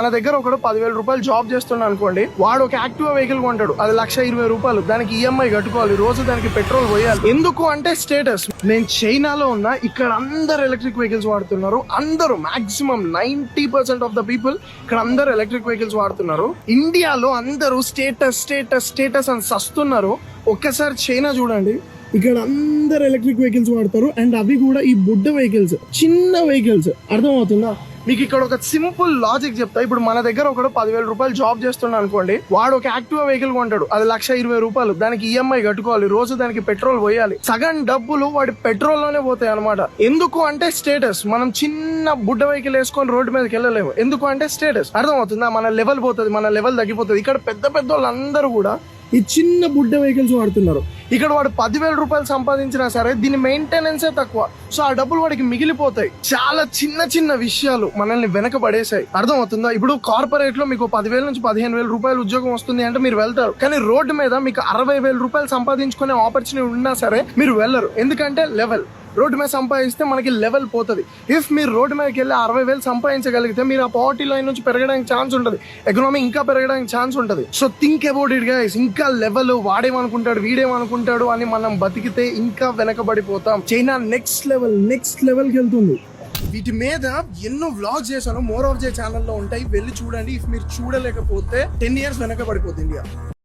మన దగ్గర ఒకడు పదివేల రూపాయలు జాబ్ చేస్తున్నాడు అనుకోండి వాడు ఒక యాక్టివ్ వెహికల్ కొంటాడు. అది లక్ష ఇరవై రూపాయలు. దానికి ఈఎంఐ కట్టుకోవాలి. రోజు దానికి పెట్రోల్ పోయాలి. ఎందుకు అంటే స్టేటస్ నేను చైనాలో ఉన్నా ఇక్కడ అందరు ఎలక్ట్రిక్ వెహికల్స్ వాడుతున్నారు. అందరూ maximum ninety percent of the people ఇక్కడ అందరు ఎలక్ట్రిక్ వెహికల్స్ వాడుతున్నారు. ఇండియాలో అందరూ స్టేటస్ స్టేటస్ స్టేటస్ అని సస్తున్నారు. ఒక్కసారి చైనా చూడండి. ఇక్కడ అందరు ఎలక్ట్రిక్ వెహికల్స్ వాడతారు. అండ్ అవి కూడా ఈ బుడ్డ వెహికల్స్ చిన్న వెహికల్స్ అర్థమవుతుందా? మీకు ఇక్కడ ఒక సింపుల్ లాజిక్ చెప్తా. ఇప్పుడు మన దగ్గర ఒకడు పదివేల రూపాయలు జాబ్ చేస్తున్నాడు అనుకోండి. వాడు ఒక యాక్టివ్ వెహికల్ కొంటాడు. అది లక్ష ఇరవై రూపాయలు. దానికి ఈఎంఐ కట్టుకోవాలి. రోజు దానికి పెట్రోల్ పోయాలి. సగం డబ్బులు వాడి పెట్రోల్లోనే పోతాయి అనమాట ఎందుకు అంటే స్టేటస్ మనం చిన్న బుడ్డ వెహికల్ వేసుకొని రోడ్డు మీదకి వెళ్ళలేము. ఎందుకు అంటే స్టేటస్ అర్థమవుతుందా? మన లెవెల్ పోతుంది మన లెవెల్ తగ్గిపోతుంది. ఇక్కడ పెద్ద పెద్ద వాళ్ళందరూ కూడా ఈ చిన్న బుడ్డ వెహికల్స్ వాడుతున్నారు. ఇక్కడ వాడు పదివేల రూపాయలు సంపాదించినా సరే దీని మెయింటెనెన్సే తక్కువ. సో ఆ డబ్బులు వాడికి మిగిలిపోతాయి. చాలా చిన్న చిన్న విషయాలు మనల్ని వెనకబడేసాయి అర్థమవుతుందా? ఇప్పుడు కార్పొరేట్లో మీకు పదివేల నుంచి పదిహేను వేల రూపాయలు ఉద్యోగం వస్తుంది అంటే మీరు వెళ్తారు. కానీ రోడ్డు మీద మీకు అరవై వేల రూపాయలు సంపాదించుకునే ఆపర్చునిటీ ఉన్నా సరే మీరు వెళ్ళరు. ఎందుకంటే లెవెల్ రోడ్డు మీద సంపాదిస్తే మనకి లెవెల్ పోతుంది. ఇఫ్ మీరు రోడ్డు మీదకి వెళ్ళి అరవై వేలు సంపాదించగలిగితే మీరు ఆ పావర్టీ లైన్ నుంచి పెరగడానికి ఛాన్స్ ఉంటుంది. ఎకనామీ ఇంకా పెరగడానికి ఛాన్స్ ఉంటుంది. So think about it guys ఇంకా లెవెల్ వాడేమనుకుంటాడు వీడేమనుకుంటాడు అని మనం బతికితే ఇంకా వెనకబడిపోతాం. చైనా నెక్స్ట్ లెవెల్ నెక్స్ట్ లెవెల్కి వెళ్తుంది. వీటి మీద ఎన్నో వ్లాగ్స్ చేశాను. మోర్ ఆఫ్ జే ఛానల్లో ఉంటాయి. వెళ్ళి చూడండి. ఇఫ్ మీరు చూడలేకపోతే టెన్ ఇయర్స్ వెనకబడిపోతుంది ఇండియా